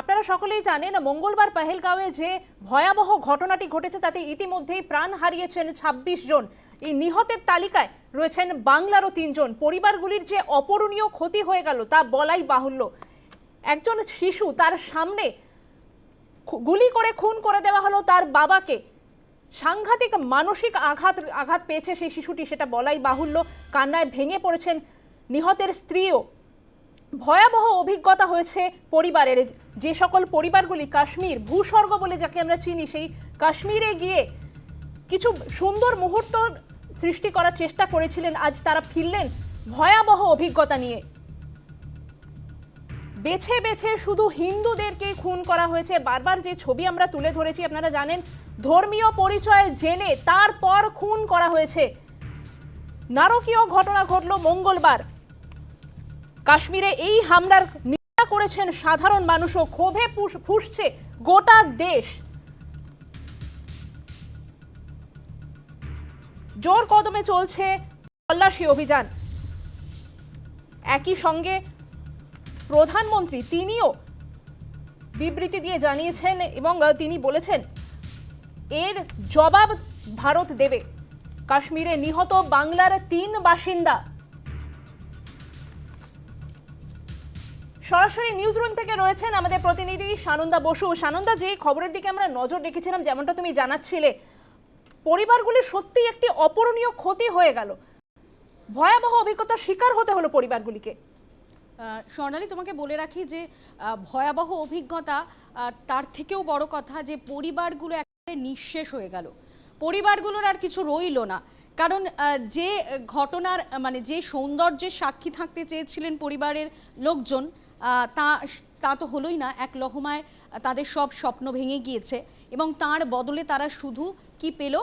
আপনারা সকলেই জানেন, মঙ্গলবার পাহেলগাঁওয়ে যে ভয়াবহ ঘটনাটি ঘটেছে, তাতে ইতিমধ্যেই প্রাণ হারিয়েছেন ২৬ জন। এই নিহতের তালিকায় রয়েছেন বাংলারও তিনজন। পরিবারগুলির যে অপূরণীয় ক্ষতি হয়ে গেল, তা বলাই বাহুল্য। একজন শিশু তার সামনে গুলি করে খুন করে দেওয়া হলো তার বাবাকে। সাংঘাতিক মানসিক আঘাত আঘাত পেয়েছে সেই শিশুটি, সেটা বলাই বাহুল্য। কান্নায় ভেঙে পড়েছেন নিহতের স্ত্রীও। ভয়াবহ অভিজ্ঞতা হয়েছে পরিবারের। যে সকল পরিবারগুলি কাশ্মীর ভূস্বর্গ বলে যাকে আমরা চিনি, সেই কাশ্মীরে গিয়ে কিছু সুন্দর মুহূর্ত সৃষ্টি করার চেষ্টা করেছিলেন। আজ তারা ফিরলেন ভয়াবহ অভিজ্ঞতা নিয়ে। বেছে বেছে শুধু হিন্দুদেরকে খুন করা হয়েছে। বারবার যে ছবি আমরা তুলে ধরেছি, আপনারা জানেন, ধর্মীয় পরিচয় জেনে তারপর খুন করা হয়েছে। নারকীয় ঘটনা ঘটল মঙ্গলবার। কাশ্মীরে এই হামলার নিন্দা করেছেন সাধারণ মানুষও, ক্ষোভে ফুস- ফুসছে গোটা দেশ। জোর কদমে চলছে তল্লাশি অভিযান। একই সঙ্গে প্রধানমন্ত্রী তিনিও বিবৃতি দিয়ে জানিয়েছেন এবং তিনি বলেছেন, এর জবাব ভারত দেবে। কাশ্মীরে নিহত বাংলার তিন বাসিন্দা সরাসরি নিউজ রুম থেকে রয়েছেন আমাদের প্রতিনিধি সানন্দা বসু। সানন্দা যে খবরের দিকে আমরা নজর রেখেছিলাম, যেমনটা তুমি জানাচ্ছিলে। পরিবারগুলির সত্যি একটি অপূরণীয় ক্ষতি হয়ে গেল। ভয়াবহ অভিজ্ঞতার শিকার হতে হলো পরিবারগুলিকে। স্বর্ণালী, তোমাকে বলে রাখি যে ভয়াবহ অভিজ্ঞতা তার থেকেও বড় কথা যে, পরিবারগুলো একেবারে নিঃশেষ হয়ে গেল। পরিবারগুলোর আর কিছু রইল না। কারণ যে ঘটনার মানে যে সৌন্দর্যের সাক্ষী থাকতে চেয়েছিলেন পরিবারের লোকজন তা তা তো হলোই না, এক লহমায় তাদের সব স্বপ্ন ভেঙে গিয়েছে এবং তার বদলে তারা শুধু কি পেল?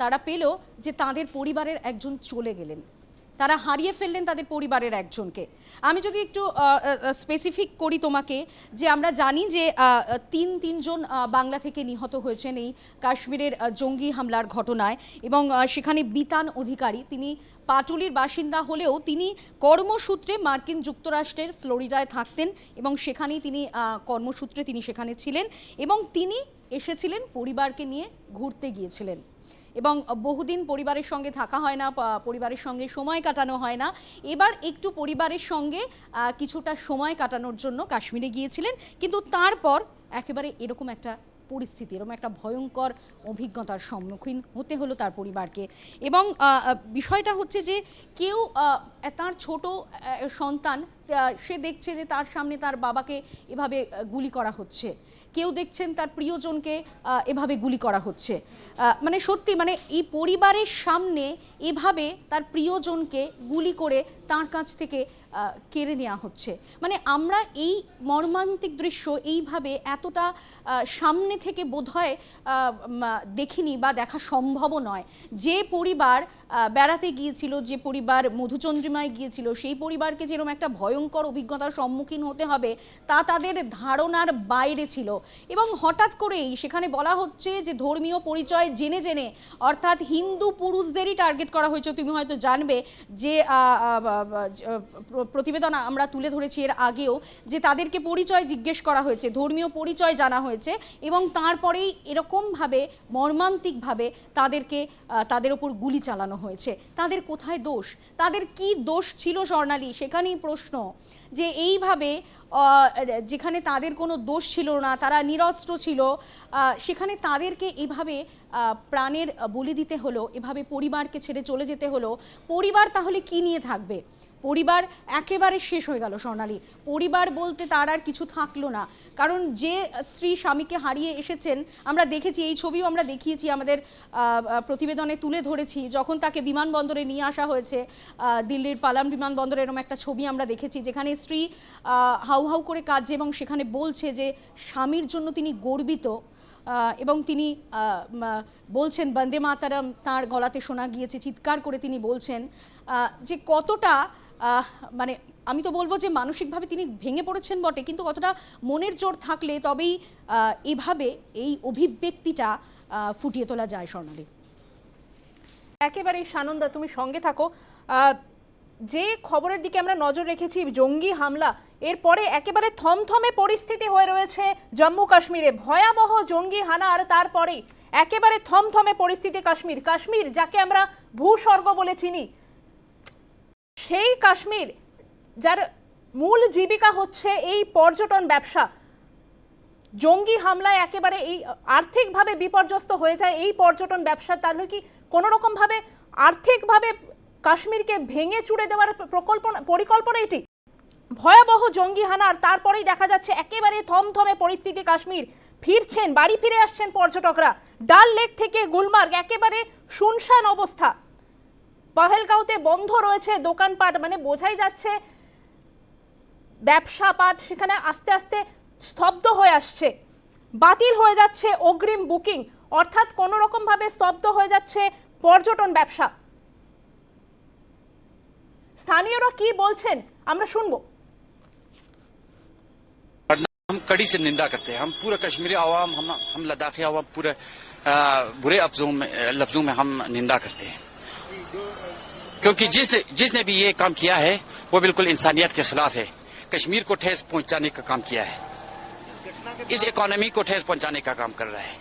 তারা পেল যে তাদের পরিবারের একজন চলে গেলেন। তারা হারিয়ে ফেললেন তাদের পরিবারের একজনকে। আমি যদি একটু স্পেসিফিক করি তোমাকে যে আমরা জানি যে তিন, তিনজন বাংলা থেকে নিহত হয়েছেন এই কাশ্মীরের জঙ্গি হামলার ঘটনায় এবং সেখানে বিতান অধিকারী তিনি পাটুলির বাসিন্দা হলেও তিনি কর্মসূত্রে মার্কিন যুক্তরাষ্ট্রের ফ্লোরিডায় থাকতেন এবং সেখানেই তিনি কর্মসূত্রে তিনি সেখানে ছিলেন এবং তিনি এসেছিলেন পরিবারকে নিয়ে ঘুরতে গিয়েছিলেন। এবং বহুদিন পরিবারের সঙ্গে থাকা হয় না পরিবারের সঙ্গে সময় কাটানো হয় না। এবার একটু পরিবারের সঙ্গে কিছুটা সময় কাটানোর জন্য কাশ্মীরে গিয়েছিলেন। কিন্তু তারপর একেবারে এরকম একটা পরিস্থিতি, এরকম একটা ভয়ঙ্কর অভিজ্ঞতার সম্মুখীন হতে হলো তার পরিবারকে। এবং বিষয়টা হচ্ছে যে কেউ তার ছোট সন্তান সে দেখছে যে তার সামনে তার বাবাকে এভাবে গুলি করা হচ্ছে। কেউ দেখছেন তার প্রিয়জনকে এভাবে গুলি করা হচ্ছে। মানে সত্যি মানে এই পরিবারের সামনে এভাবে তার প্রিয়জনকে গুলি করে তার কাছ থেকে কেড়ে নেওয়া হচ্ছে। মানে আমরা এই মর্মান্তিক দৃশ্য এইভাবে এতটা সামনে থেকে বোধহয় দেখিনি বা দেখা সম্ভবও নয়। যে পরিবার বেড়াতে গিয়েছিল, যে পরিবার মধুচন্দ্রিমায় গিয়েছিল, সেই পরিবারকে যেরকম একটা ভয়ঙ্কর অভিজ্ঞতার সম্মুখীন হতে হবে তা তাদের ধারণার বাইরে ছিল। এবং হঠাৎ করেই সেখানে বলা হচ্ছে যে ধর্মীয় পরিচয় জেনে জেনে, অর্থাৎ হিন্দু পুরুষদেরই টার্গেট করা হয়েছে। তুমি হয়তো জানবে যে প্রতিবেদন আমরা তুলে ধরেছি এর আগেও যে তাদেরকে পরিচয় জিজ্ঞেস করা হয়েছে, ধর্মীয় পরিচয় জানা হয়েছে এবং তারপরেই এরকমভাবে, মর্মান্তিকভাবে তাদেরকে তাদের ওপর গুলি চালানো হয়েছে। তাদের কোথায় দোষ? তাদের কি দোষ ছিল স্বর্ণালী? সেখানেই প্রশ্ন। যে এইভাবে যেখানে তাদের কোনো দোষ ছিল না, তারা নিরস্ত্র ছিল সেখানে তাদেরকে এভাবে প্রাণের বলি দিতে হলো, এভাবে পরিবারকে ছেড়ে চলে যেতে হলো। পরিবার তাহলে কি নিয়ে থাকবে? পরিবার একেবারে শেষ হয়ে গেল স্বর্ণালী। পরিবার বলতে তার আর কিছু থাকল না। কারণ যে স্ত্রী স্বামীকে হারিয়ে এসেছেন, আমরা দেখেছি, এই ছবিও আমরা দেখিয়েছি, আমাদের প্রতিবেদনে তুলে ধরেছি, যখন তাকে বিমানবন্দরে নিয়ে আসা হয়েছে দিল্লির পালাম বিমানবন্দরে এরকম একটা ছবি আমরা দেখেছি, যেখানে স্ত্রী হাউ হাউ করে কাঁদছে এবং সেখানে বলছে যে স্বামীর জন্য তিনি গর্বিত এবং তিনি বলছেন, বন্দে মাতারাম, তার গলাতে শোনা গিয়েছে, চিৎকার করে তিনি বলছেন যে কতটা মানে আমি তো বলব যে মানসিকভাবে তিনি ভেঙে পড়েছেন বটে, কিন্তু কতটা মনের জোর থাকলে তবেই এভাবে এই অভিব্যক্তিটা ফুটিয়ে তোলা যায় স্বর্ণালী। একেবারেই সানন্দা, তুমি সঙ্গে থাকো। যে খবরের দিকে আমরা নজর রেখেছি, জঙ্গি হামলা, এরপরে একেবারে থমথমে পরিস্থিতি হয়ে রয়েছে জম্মু কাশ্মীরে। ভয়াবহ জঙ্গি হানা আর তারপরেই একেবারে থমথমে পরিস্থিতি কাশ্মীর। কাশ্মীর, যাকে আমরা ভূস্বর্গ বলে চিনি সেই কাশ্মীর, যার মূল জীবিকা হচ্ছে এই পর্যটন ব্যবসা। জঙ্গি হামলায় একেবারে এই আর্থিকভাবে বিপর্যস্ত হয়ে যায় এই পর্যটন ব্যবসা, তাহলে কি কোনো রকমভাবে আর্থিকভাবে কাশ্মীরকে ভেঙে চুড়ে দেওয়ার প্রকল্পনা পরিকল্পনা এটি? ভয়াবহ জঙ্গি হানার তারপরেই দেখা যাচ্ছে একেবারে থমথমে পরিস্থিতি কাশ্মীর। ফিরছেন, বাড়ি ফিরে আসছেন পর্যটকরা। ডাল লেক থেকে গুলমার্গ, একেবারে শুনশান অবস্থা। পাহেলগাঁওতে বন্ধ রয়েছে দোকানপাট মানে বোঝাই যাচ্ছে ব্যবসা পাট সেখানে আস্তে আস্তে স্তব্ধ হয়ে আসছে বাতিল হয়ে যাচ্ছে অগ্রিম বুকিং অর্থাৎ কোনো রকমভাবে স্তব্ধ হয়ে যাচ্ছে পর্যটন ব্যবসা স্থানীয়রা কি বলছেন আমরা শুনবো हम कड़ी से निंदा करते हैं हम पूरा कश्मीरी आवाम हम हम लद्दाखी आवाम पूरे आ, बुरे अफजों में लफ्जों में हम निंदा करते हैं क्योंकि जिसने जिसने भी ये काम किया है, वो बिल्कुल इंसानियत के खिलाफ है। कश्मीर को ठेस पहुँचाने का काम किया है। इस इकोनॉमी को ठेस पहुँचाने का काम कर रहा है।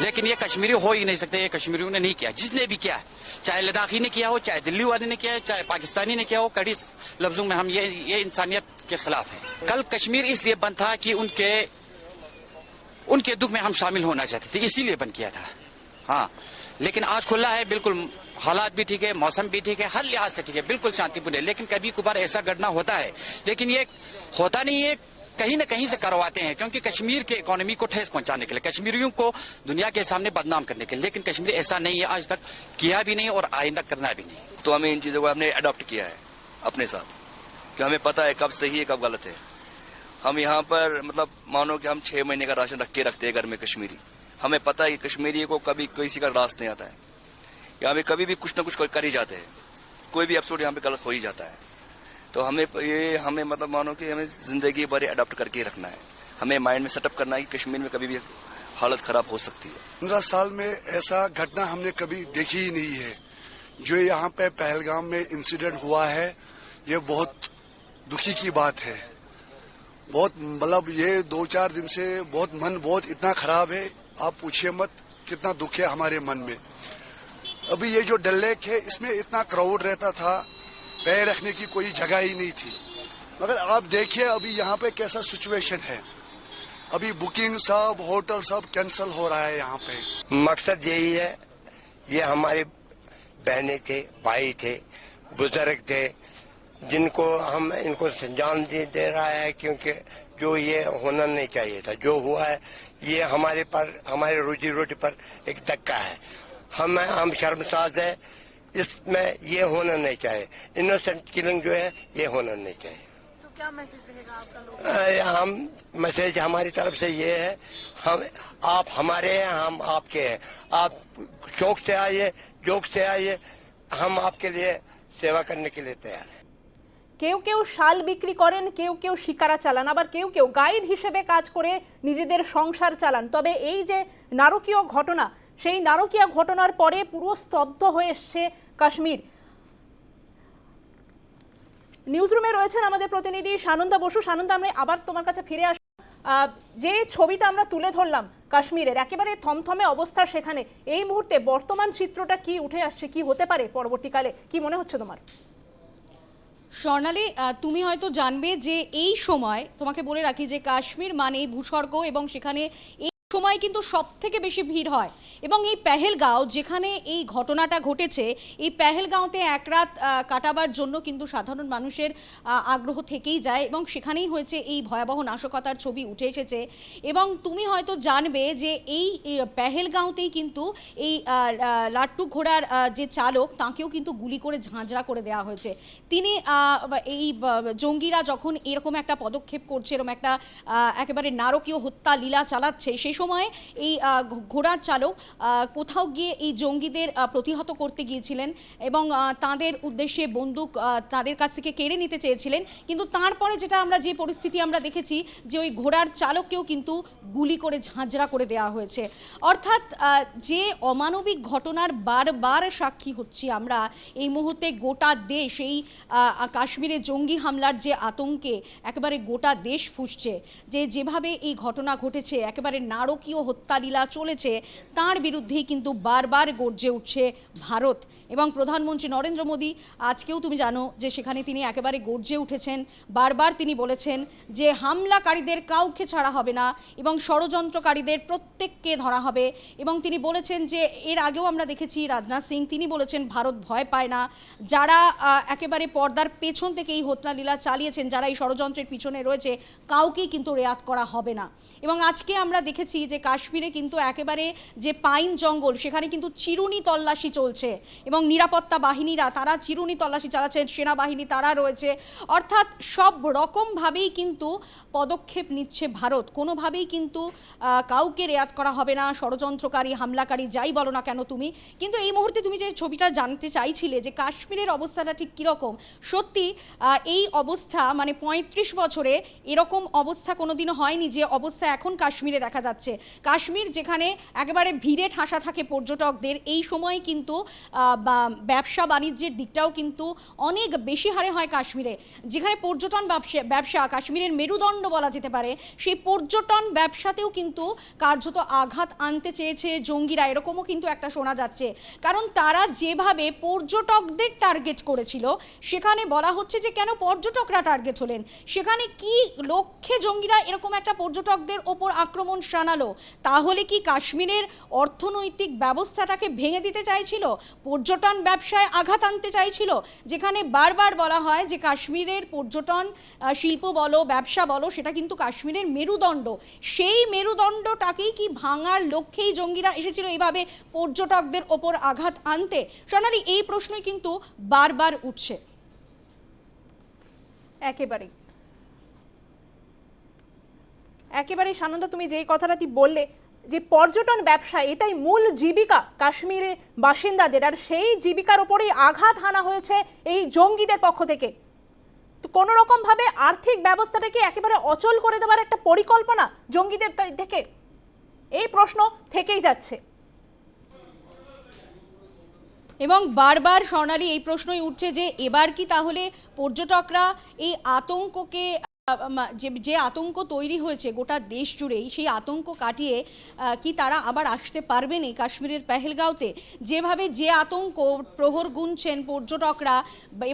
लेकिन ये कश्मीरी हो ही नहीं सकते, ये कश्मीरियों ने नहीं किया। जिसने भी किया, चाहे लद्दाखी ने किया हो, चाहे दिल्ली वाले ने किया हो, चाहे पाकिस्तानी ने किया हो, कड़ी लफ्जों में हम ये ये इंसानियत के खिलाफ है। कल कश्मीर इसलिए बंद था कि उनके उनके दुख में हम शामिल होना चाहते थे, इसीलिए बंद किया था। हाँ लेकिन आज खुला है, बिल्कुल हालात भी ठीक है, मौसम भी ठीक है, हर लिहाज से ठीक है, बिल्कुल शांतिपूर्ण है। लेकिन कभी कभार ऐसा घटना होता है, लेकिन ये होता नहीं है कहीं न कहीं से करवाते हैं, क्योंकि कश्मीर के इकोनॉमी को ठेस पहुँचाने के लिए, कश्मीरियों को दुनिया के सामने बदनाम करने के लिए, लेकिन कश्मीर ऐसा नहीं है, आज तक किया भी नहीं और आइंदा करना भी नहीं। तो हमें इन चीज़ों को हमने अडॉप्ट किया है, अपने साथ। कि हमें पता है कब सही है, कब गलत है। हम यहाँ पर मतलब मानो कि हम छह महीने का राशन रख के रखते हैं घर में कश्मीरी। हमें पता है कि कश्मीरी को कभी किसी का रास नहीं आता है। यहाँ पे कभी भी कुछ ना कुछ कर ही जाते हैं। कोई भी एपिसोड यहाँ पे गलत हो ही जाता है। तो हमें ये हमें मतलब मानो कि हमें ज़िंदगी भर अडॉप्ट करके रखना है। हमें माइंड में सेटअप करना है कि कश्मीर में कभी भी हालत खराब हो सकती है। पंद्रह साल में ऐसा घटना हमने कभी देखी ही नहीं है। जो यहाँ पे पहलगाम में इंसिडेंट हुआ है, ये बहुत दुखी की बात है। बहुत मतलब ये दो चार दिन से बहुत मन बहुत इतना खराब है। आप पूछिए मत कितना दुख है हमारे मन में। अभी ये जो डल लेक है इसमें इतना क्राउड रहता था पैर रखने की कोई जगह ही नहीं थी। मगर आप देखिए अभी यहाँ पे कैसा सिचुएशन है। अभी बुकिंग सब होटल सब कैंसिल हो रहा है यहाँ पे। मकसद यही है ये हमारे बहने थे भाई थे बुज़ुर्ग थे जिनको हम इनको संजान दे, दे रहा है क्योंकि जो ये होना नहीं चाहिए था। जो हुआ है ये हमारे पर हमारे रोजी रोटी पर एक धक्का है। हम हम शर्मसाज है इसमें ये होना नहीं चाहिए इनोसेंट किलिंग जो है ये होना नहीं चाहिए तो क्या मैसेज रहेगा आपका लोग अ, हम मैसेज हमारी तरफ से ये है हम आप हमारे हैं हम आपके हैं आप शौक से आइए जोक से आइए हम आपके लिए सेवा करने के लिए तैयार हैं কেউ কেউ শাল বিক্রি করেন কেউ কেউ শিকারা চালান আবার কেউ কেউ গাইড হিসেবে কাজ করে নিজেদের সংসার চালান তবে এই যে নারকীয় ঘটনা সেই নারকীয় ঘটনার পরে পুরো স্তব্ধ হয়ে এসছে কাশ্মীর। নিউজ রুমে রয়েছেন আমাদের প্রতিনিধি সানন্দা বসু। সানন্দা আমরা আবার তোমার কাছে ফিরে আহ, যে ছবিটা আমরা তুলে ধরলাম কাশ্মীরের একেবারে থমথমে অবস্থা সেখানে। এই মুহূর্তে বর্তমান চিত্রটা কি উঠে আসছে কি হতে পারে পরবর্তীকালে? কি মনে হচ্ছে তোমার? স্বর্ণালী তুমি হয়তো জানবে যে এই সময় তোমাকে বলে রাখি যে কাশ্মীর মানে ভূস্বর্গ এবং সেখানে সময় কিন্তু সব থেকে বেশি ভিড় হয়। এবং এই পেহেলগাঁও, যেখানে এই ঘটনাটা ঘটেছে, এই পেহেলগাঁওতে এক রাত কাটাবার জন্য কিন্তু সাধারণ মানুষের আগ্রহ থেকেই যায় এবং সেখানেই হয়েছে এই ভয়াবহ নাশকতার ছবি উঠে এসেছে। এবং তুমি হয়তো জানবে যে এই পেহেলগাঁওতেই কিন্তু এই লাট্টু ঘোড়ার যে চালক, তাকেও কিন্তু গুলি করে ঝাঁঝরা করে দেওয়া হয়েছে। তিনি এই জঙ্গিরা যখন এরকম একটা পদক্ষেপ করছে, এরকম একটা একেবারে নারকীয় হত্যা লীলা চালাচ্ছে, সেই সময় এই ঘোড়ার চালক কোথাও গিয়ে এই জঙ্গিদের প্রতিহত করতে গিয়েছিলেন এবং তাদের উদ্দেশ্যে বন্দুক তাদের কাছ থেকে কেড়ে নিতে চেয়েছিলেন। কিন্তু তারপরে যেটা আমরা যে পরিস্থিতি আমরা দেখেছি যে ওই ঘোড়ার চালককেও কিন্তু গুলি করে ঝাঁঝরা করে দেওয়া হয়েছে। অর্থাৎ যে অমানবিক ঘটনার বারবার সাক্ষী হচ্ছি আমরা, এই মুহূর্তে গোটা দেশ এই কাশ্মীরে জঙ্গি হামলার যে আতঙ্কে একেবারে গোটা দেশ ফুসছে। যে যেভাবে এই ঘটনা ঘটেছে, একেবারে নারকীয় হত্যালীলা চলেছে, তার বিরুদ্ধেই কিন্তু বারবার গর্জে উঠছে ভারত। এবং প্রধানমন্ত্রী নরেন্দ্র মোদী, আজকেও তুমি জানো যে সেখানে তিনি একেবারে গর্জে উঠেছেন, বারবার তিনি বলেছেন যে হামলাকারীদের কাউকে ছাড়া হবে না এবং ষড়যন্ত্রকারীদের প্রত্যেককে ধরা হবে। এবং তিনি বলেছেন যে এর আগেও আমরা দেখেছি রাজনাথ সিং, তিনি বলেছেন ভারত ভয় পায় না। যারা একেবারে পর্দার পেছন থেকে এই হত্যালীলা চালিয়েছেন, যারা এই ষড়যন্ত্রের পিছনে রয়েছে, কাউকেই কিন্তু রেয়াত করা হবে না। এবং আজকে আমরা দেখেছি যে কাশ্মীরে কিন্তু একেবারে যে পাইন জঙ্গল, সেখানে কিন্তু চিরুনি তল্লাশি চলছে এবং নিরাপত্তা বাহিনীরা, তারা চিরুনি তল্লাশি চালাচ্ছেন, সেনাবাহিনী তারা রয়েছে। অর্থাৎ সব রকমভাবেই কিন্তু পদক্ষেপ নিচ্ছে ভারত। কোনোভাবেই কিন্তু কাউকে রেয়াত করা হবে না, ষড়যন্ত্রকারী, হামলাকারী, যাই বলো না কেন তুমি। কিন্তু এই মুহূর্তে তুমি যে ছবিটা জানতে চাইছিলে যে কাশ্মীরের অবস্থাটা ঠিক কীরকম, সত্যি এই অবস্থা মানে পঁয়ত্রিশ বছরে এরকম অবস্থা কোনোদিনও হয়নি যে অবস্থা এখন কাশ্মীরে দেখা যাচ্ছে। কাশ্মীর যেখানে একেবারে ভিড়ে ঠাসা থাকে পর্যটকদের, এই সময় কিন্তু ব্যবসা বাণিজ্যের দিকটাও কিন্তু অনেক বেশি হারে হয় কাশ্মীরে। যেখানে পর্যটন ব্যবসা কাশ্মীরের মেরুদণ্ড বলা যেতে পারে, সেই পর্যটন ব্যবসাতেও কিন্তু কার্যত আঘাত আনতে চেয়েছে জঙ্গিরা। এরকমও কিন্তু একটা শোনা যাচ্ছে। কারণ তারা যেভাবে পর্যটকদের টার্গেট করেছিল, সেখানে বলা হচ্ছে যে কেন পর্যটকরা টার্গেট হলেন? সেখানে কি লক্ষ্যে জঙ্গিরা এরকম একটা পর্যটকদের ওপর আক্রমণ শানালো তাহলে কি কাশ্মীরের অর্থনৈতিক ব্যবস্থাটাকে ভেঙে দিতে চাইছিল? পর্যটন ব্যবসায় আঘাত আনতে চাইছিল? যেখানে বারবার বলা হয় যে কাশ্মীরের পর্যটন শিল্প বলো, ব্যবসা বলো, সেটা কিন্তু কাশ্মীরের মেরুদণ্ড। সেই মেরুদণ্ডটাকেই কি ভাঙার লক্ষ্যেই জঙ্গিরা এসেছিল এইভাবে পর্যটকদের ওপর আঘাত আনতে? সোনালি, এই প্রশ্নই কিন্তু বারবার উঠছে। একেবারেই। একেবারেই সানন্দা, তুমি যেই কথাটাটি বললে, যে পর্যটন ব্যবসা এটাই মূল জীবিকা কাশ্মীরে বাসিন্দাদের, আর সেই জীবিকার ওপরেই আঘাত হানা হয়েছে এই জঙ্গিদের পক্ষ থেকে। তো কোনো রকম ভাবে আর্থিক ব্যবস্থাটাকে একেবারে অচল করে দেওয়ার একটা পরিকল্পনা জঙ্গিদের থেকে এই প্রশ্ন থেকেই যাচ্ছে। এবং বারবার স্বর্ণালী এই প্রশ্নই উঠছে যে, এবার কি তাহলে পর্যটকরা এই আতঙ্ককে যে যে আতঙ্ক তৈরি হয়েছে গোটা দেশ জুড়েই, সেই আতঙ্ক কাটিয়ে কি তারা আবার আসতে পারবেন এই কাশ্মীরের পেহেলগাঁওতে? যেভাবে যে আতঙ্ক প্রহর গুনছেন পর্যটকরা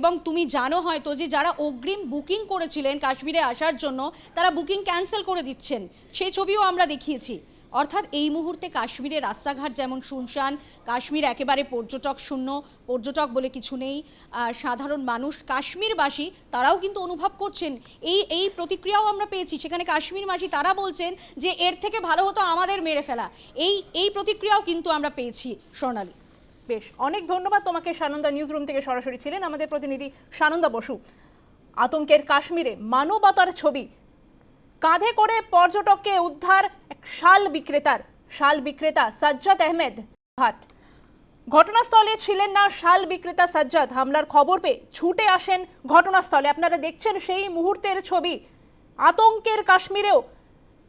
এবং তুমি জানো হয়তো যে যারা অগ্রিম বুকিং করেছিলেন কাশ্মীরে আসার জন্য, তারা বুকিং ক্যান্সেল করে দিচ্ছেন। সেই ছবিও আমরা দেখিয়েছি। অর্থাৎ এই মুহূর্তে কাশ্মীরের রাস্তাঘাট যেমন শুনশান, কাশ্মীর একেবারে পর্যটক শূন্য, পর্যটক বলে কিছু নেই। সাধারণ মানুষ, কাশ্মীরবাসী, তারাও কিন্তু অনুভব করছেন। এই এই প্রতিক্রিয়াও আমরা পেয়েছি। সেখানে কাশ্মীরবাসী তারা বলছেন যে, এর থেকে ভালো হতো আমাদের মেরে ফেলা। এই এই প্রতিক্রিয়াও কিন্তু আমরা পেয়েছি, স্বর্ণালী। বেশ, অনেক ধন্যবাদ তোমাকে সানন্দা নিউজ রুম থেকে সরাসরি ছিলেন আমাদের প্রতিনিধি সানন্দা বসু। আতঙ্কের কাশ্মীরে মানবতার ছবি কাঁধে করে পর্যটককে উদ্ধার এক শাল বিক্রেতার, শাল বিক্রেতা সাজ্জাদ আহমেদ ঘাট। ঘটনাস্থলে ছিলেন না শাল বিক্রেতা সাজ্জাদ। হামলার খবর পেয়ে ছুটে আসেন ঘটনাস্থলে। আপনারা দেখছেন সেই মুহূর্তের ছবি। আতঙ্কের কাশ্মীরেও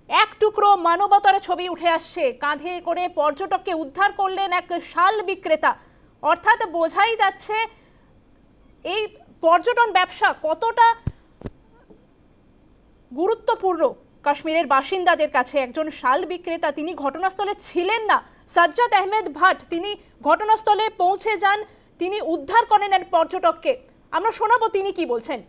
এক টুকরো মানবতার ছবি উঠে আসছে। কাঁধে করে পর্যটককে উদ্ধার করলেন এক শাল বিক্রেতা। অর্থাৎ বোঝাই যাচ্ছে এই পর্যটন ব্যবসা কতটা গুরুত্বপূর্ণ। কাশ্মীরের বাসিন্দাদের কাছে একজন শাল বিক্রেতা তিনি ঘটনাস্থলে ছিলেন না। সাজ্জাদ আহমেদ ভাট তিনি ঘটনাস্থলে পৌঁছে যান। তিনি উদ্ধার করেন এক পর্যটককে। আমরা শোনাবো তিনি কি বলছেন।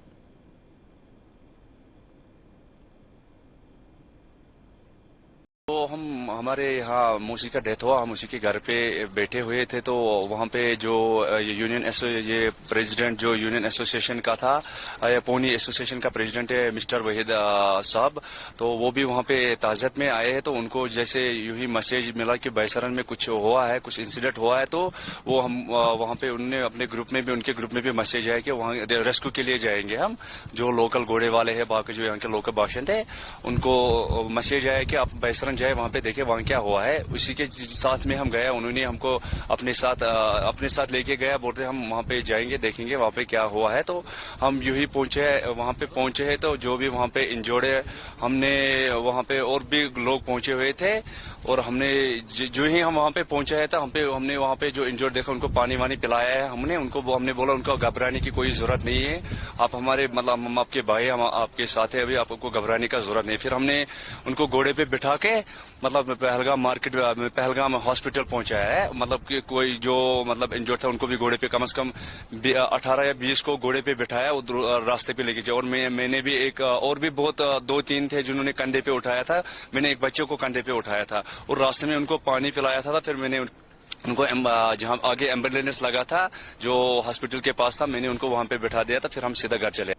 तो हम, हमारे यहाँ मौसी का डेथ हुआ हम उसी के घर पे बैठे हुए थे तो वहाँ पे जो यूनियन ये प्रेसिडेंट जो यूनियन एसोसिएशन का था ये एसोसिएशन का प्रेसिडेंट है, मिस्टर वहीद साहब तो वो भी वहाँ पे ताजत में आए हैं तो उनको जैसे यूँ ही मैसेज मिला कि बैसरन में कुछ हुआ है, कुछ इंसिडेंट हुआ है तो वो हम वहाँ पे उनने अपने ग्रुप में भी, उनके ग्रुप में भी मैसेज आया कि वहाँ रेस्क्यू के लिए जाएँगे हम। जो लोकल घोड़े वाले हैं, बाकी जो यहाँ के लोकल बाशिंदे उनको मैसेज आया कि आप बैसरन जाए वहाँ पे देखे वहाँ क्या हुआ है। उसी के साथ में हम गए, उन्होंने हमको अपने साथ अपने साथ लेके गया, बोलते हम वहाँ पे जाएँगे, देखेंगे वहाँ पे क्या हुआ है। तो हम यू ही पहुँचे, वहाँ पे पहुँचे हैं तो जो भी वहाँ पे इंजोर्ड है, हमने वहाँ पे और भी लोग पहुँचे हुए थे, और हमने जो ही हम वहाँ पे पहुँचे हैं तो हम पे, हमने वहाँ पे जो इंजोर्ड देखा, उनको पानी वानी पिलाया है हमने, उनको हमने बोला उनको घबराने की कोई ज़रूरत नहीं है। आप हमारे मतलब हम आपके भाई हम आपके साथ है, अभी आपको घबराने का ज़रूरत नहीं फिर हमने उनको घोड़े पे बिठा के मतलब पहलगाम मार्केट पहलगाम हॉस्पिटल पहुँचाया है। मतलब कि कोई जो मतलब इंजोर्ड था उनको भी घोड़े पे कम से कम अठारह या बीस को घोड़े पे बिठाया उधर रास्ते पे लेके जाए और मैं मैंने भी एक और भी बहुत दो तीन थे जिन्होंने कंधे पे उठाया था। मैंने एक बच्चे को कंधे पे उठाया था। और रास्ते में उनको पानी पिलाया था, फिर मैंने उनको जहाँ आगे एंबुलेंस लगा था जो हॉस्पिटल के पास था मैंने उनको वहाँ पे बिठा दिया था फिर हम सीधा घर चले